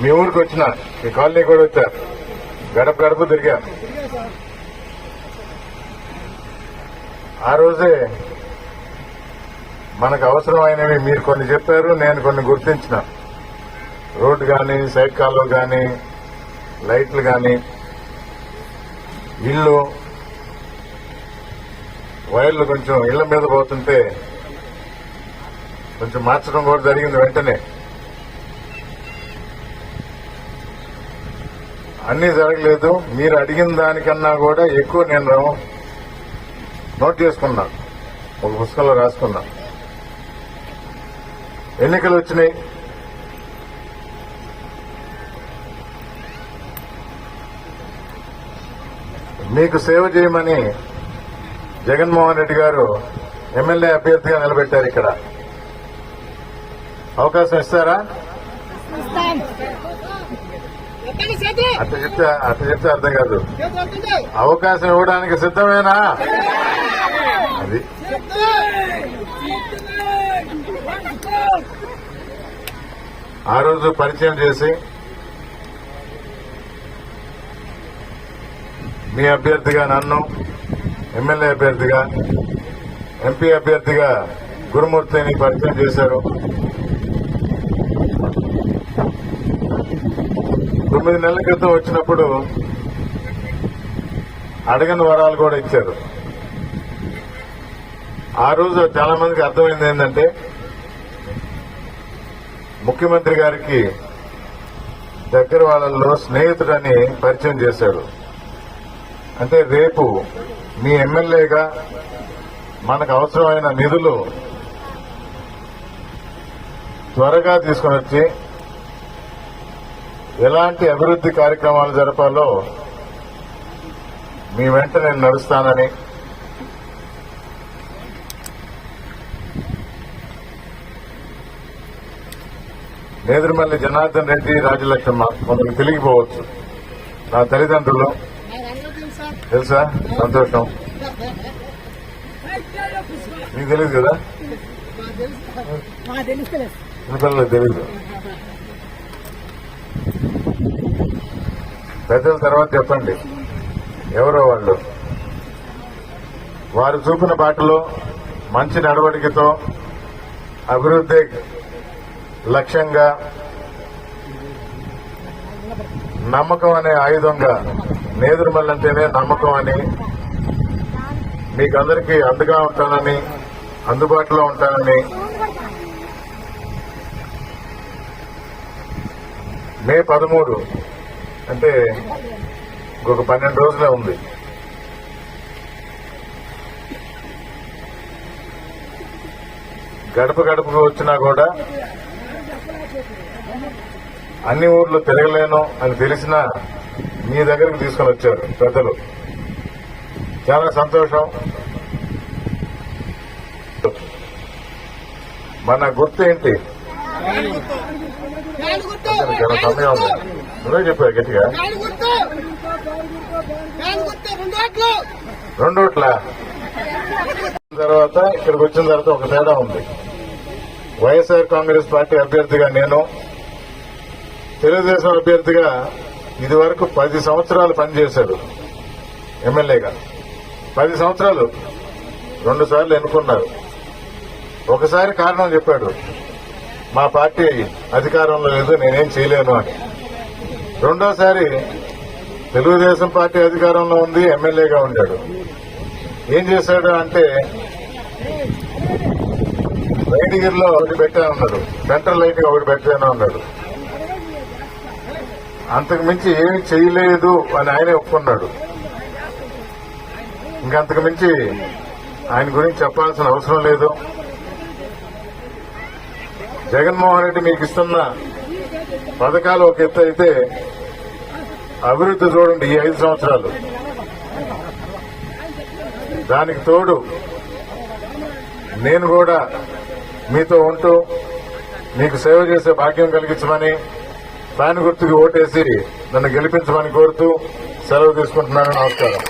మీ ఊరికి వచ్చిన ఈ కాలనీ కూడా వచ్చా? గడప గడప తిరిగా. ఆ రోజే మనకు అవసరమైనవి మీరు కొన్ని చెప్పారు నేను కొన్ని గుర్తించిన. రోడ్డు కానీ సైడ్ కాలువ కానీ లైట్లు కానీ ఇల్లు వైర్లు కొంచెం ఇళ్ళ మీద పోతుంటే కొంచెం మార్చడం కూడా జరిగింది వెంటనే. అన్నీ జరగలేదు. మీరు అడిగిన దానికన్నా కూడా ఎక్కువ నేను నోట్ చేసుకున్నా. ఒక పుస్తకంలో రాసుకున్నా. ఎన్నికలు వచ్చినాయి. మీకు సేవ చేయమని జగన్మోహన్ రెడ్డి గారు ఎమ్మెల్యే అభ్యర్థిగా నిలబెట్టారు ఇక్కడ. అవకాశం ఇస్తారా? అట్ట చెప్తే అట్ట చెప్తే అర్థం కాదు. అవకాశం ఇవ్వడానికి సిద్ధమేనా? అది. ఆ రోజు పరిచయం చేసి మీ అభ్యర్థిగా నన్ను ఎమ్మెల్యే అభ్యర్థిగా ఎంపీ అభ్యర్థిగా గురుమూర్తిని పరిచయం చేశారు. తొమ్మిది నెలల క్రితం వచ్చినప్పుడు అడగని వరాలు కూడా ఇచ్చారు. ఆ రోజు చాలా మందికి అర్థమైంది ఏంటంటే ముఖ్యమంత్రి గారికి దగ్గర వాళ్ళల్లో స్నేహితుడని పరిచయం చేశాడు అంటే రేపు మీ ఎమ్మెల్యేగా మనకు అవసరమైన నిధులు త్వరగా తీసుకుని వచ్చి ఎలాంటి అభివృద్ధి కార్యక్రమాలు జరపాలో మీ వెంట నేను నడుస్తానని నేదురుమల్లి జనార్దన్ రెడ్డి రాజలక్ష్మమ్మ కొందరికి తెలియకపోవచ్చు. నా తల్లిదండ్రులు. తెలుసు? సంతోషం. మీకు తెలియదు కదా? తెలియదు పెద్దల తర్వాత చెప్పండి. ఎవరో వాళ్ళు. వారు చూపిన బాటలో మంచి నడవడికతో అభివృద్ధి లక్ష్యంగా నమ్మకం అనే ఆయుధంగా నేదురుమల్లంటేనే నమ్మకం అని మీకందరికీ అందుగా ఉంటానని అందుబాటులో ఉంటానని మే పదమూడు. అంటే ఇంకొక పన్నెండు రోజులే ఉంది. గడప గడపకు వచ్చినా కూడా అన్ని ఊర్లు తిరగలేను అని తెలిసినా మీ దగ్గరకు తీసుకొని వచ్చారు పెద్దలు. చాలా సంతోషం. మన గుర్తు ఏంటి? చాలా సమయం ఉంది. నువ్వే చెప్పావు గట్టిగా. రెండోట్ల తర్వాత ఇక్కడికి వచ్చిన తర్వాత ఒక తేడా ఉంది. వైఎస్ఆర్ కాంగ్రెస్ పార్టీ అభ్యర్థిగా నేను తెలుగుదేశం అభ్యర్థిగా ఇది వరకు పది సంవత్సరాలు పనిచేశాడు ఎమ్మెల్యేగా. పది సంవత్సరాలు రెండు సార్లు ఎన్నుకున్నారు. ఒకసారి కారణం చెప్పాడు. మా పార్టీ అధికారంలో లేదు నేనేం చేయలేను అని. రెండోసారి తెలుగుదేశం పార్టీ అధికారంలో ఉంది ఎమ్మెల్యేగా ఉండాడు. ఏం చేశాడు అంటే లైటిగిరిలో ఒకటి పెట్టానన్నాడు సెంట్రల్ లైట్ ఒకటి పెట్టాను ఉన్నాడు అంతకు మించి ఏమి చేయలేదు అని ఆయనే ఒప్పుకున్నాడు. ఇంకంతకు మించి ఆయన గురించి చెప్పాల్సిన అవసరం లేదు. జగన్మోహన్ రెడ్డి మీకు ఇస్తున్న పథకాలు ఒక ఎత్తు అయితే అభివృద్ధి చూడండి ఈ ఐదు సంవత్సరాలు. దానికి తోడు నేను కూడా మీతో ఉంటూ మీకు సేవ చేసే భాగ్యం కలిగించమని ఫ్యాన్ గుర్తుకి ఓటేసి నన్ను గెలిపించమని కోరుతూ సెలవు తీసుకుంటున్నాను. నమస్కారం.